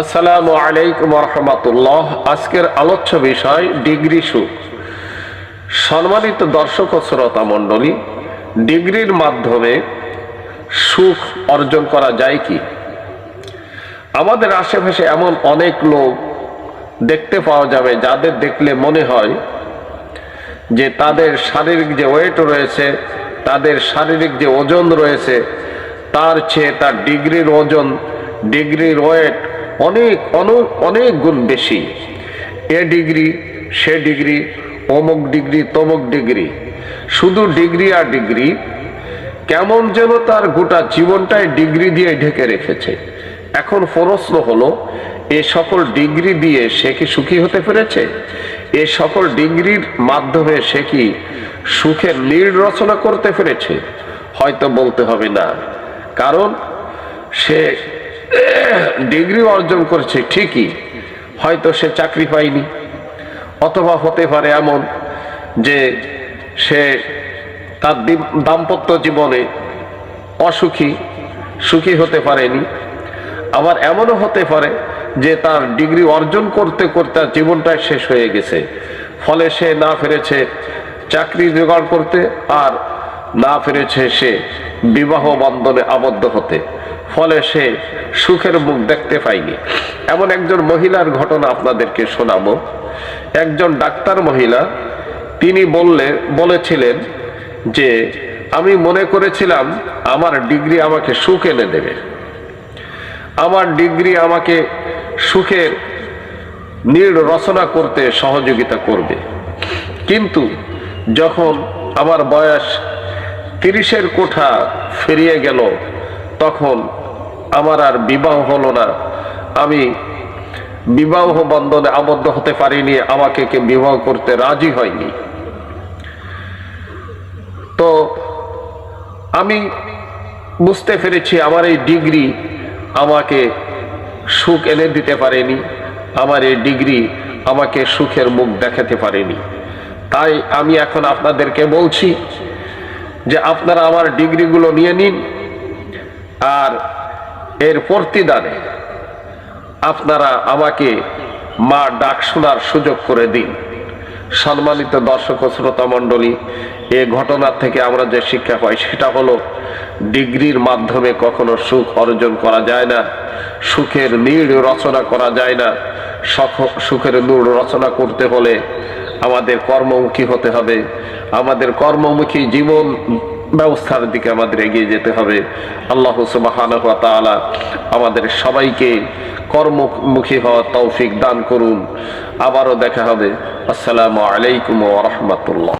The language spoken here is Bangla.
আসসালামু আলাইকুম রহমতুল্লাহ। আজকের আলোচ্য বিষয় ডিগ্রি সুখ। সম্মানিত দর্শক ও শ্রোতা মণ্ডলী, ডিগ্রির মাধ্যমে সুখ অর্জন করা যায় কি? আমাদের আশেপাশে এমন অনেক লোক দেখতে পাওয়া যাবে যাদের দেখলে মনে হয় যে তাদের শারীরিক যে ওয়েট রয়েছে, তাদের শারীরিক যে ওজন রয়েছে, তার চেয়ে তার ডিগ্রির ওজন, ডিগ্রির ওয়েট অনেক অনেক অনেক গুণ বেশি। এ ডিগ্রি, সে ডিগ্রি, অমুক ডিগ্রি, তমুক ডিগ্রি। শুধু ডিগ্রি আর ডিগ্রি, কেমন যেন তার গোটা জীবনটাই ডিগ্রি দিয়ে ঢেকে রেখেছে। এখন প্রশ্ন হলো, এ সকল ডিগ্রি দিয়ে সে কি সুখী হতে পেরেছে? এ সকল ডিগ্রির মাধ্যমে সে কি সুখের নীড় রচনা করতে পেরেছে? হয়তো বলতে হবে না। কারণ সে ডিগ্রি অর্জন করেছে ঠিকই, হয়তো সে চাকরি পায়নি। অথবা হতে পারে এমন যে সে তার দিম- দাম্পত্য জীবনে অসুখী, সুখী হতে পারেনি। আবার এমনও হতে পারে যে তার ডিগ্রি অর্জন করতে করতে তার জীবনটাই শেষ হয়ে গেছে। ফলে সে না ফেরেছে চাকরি জোগাড় করতে আর না ফেরেছে সে বিবাহ বন্ধনে আবদ্ধ হতে। ফলে সে সুখের মুখ দেখতে পায়নি। এমন একজন মহিলার ঘটনা আপনাদেরকে শোনাবো। একজন ডাক্তার মহিলা, তিনি বললে, বলেছিলেন যে, আমি মনে করেছিলাম আমার ডিগ্রি আমাকে সুখ এনে দেবে। আমার ডিগ্রি আমাকে সুখের নীড় রচনা করতে সহযোগিতা করবে। কিন্তু যখন আমার বয়স তিরিশের কোঠা ফিরিয়ে গেল, তখন আমার আর বিবাহ হলো না। আমি বিবাহ বন্ধনে আবদ্ধ হতে পারিনি, আমাকে কে বিবাহ করতে রাজি হয়নি। তো আমি বুঝতে পেরেছি আমার এই ডিগ্রি আমাকে সুখ এনে দিতে পারেনি, আমার এই ডিগ্রি আমাকে সুখের মুখ দেখাতে পারেনি। তাই আমি এখন আপনাদেরকে বলছি যে আপনারা আমার ডিগ্রিগুলো নিয়ে নিন, আর এর প্রতিদানে আপনারা আমাকে মা ডাক শোনার সুযোগ করে দিন। সম্মানিত দর্শক ও শ্রোতা মণ্ডলী, এ ঘটনা থেকে আমরা যে শিক্ষা পাই সেটা হলো, ডিগ্রির মাধ্যমে কখনো সুখ অর্জন করা যায় না, সুখের নীড় রচনা করা যায় না, সখ- সুখের নীড় রচনা করতে হলে আমাদের কর্মমুখী হতে হবে। আমাদের কর্মমুখী জীবন ব্যবস্থার দিকে আমাদের এগিয়ে যেতে হবে। আল্লাহ সুবহানাহু ওয়া আমাদের সবাইকে কর্মমুখী হওয়া তৌফিক দান করুন। আবারও দেখা হবে। আসসালামু আলাইকুম ও রাহমাতুল্লাহ।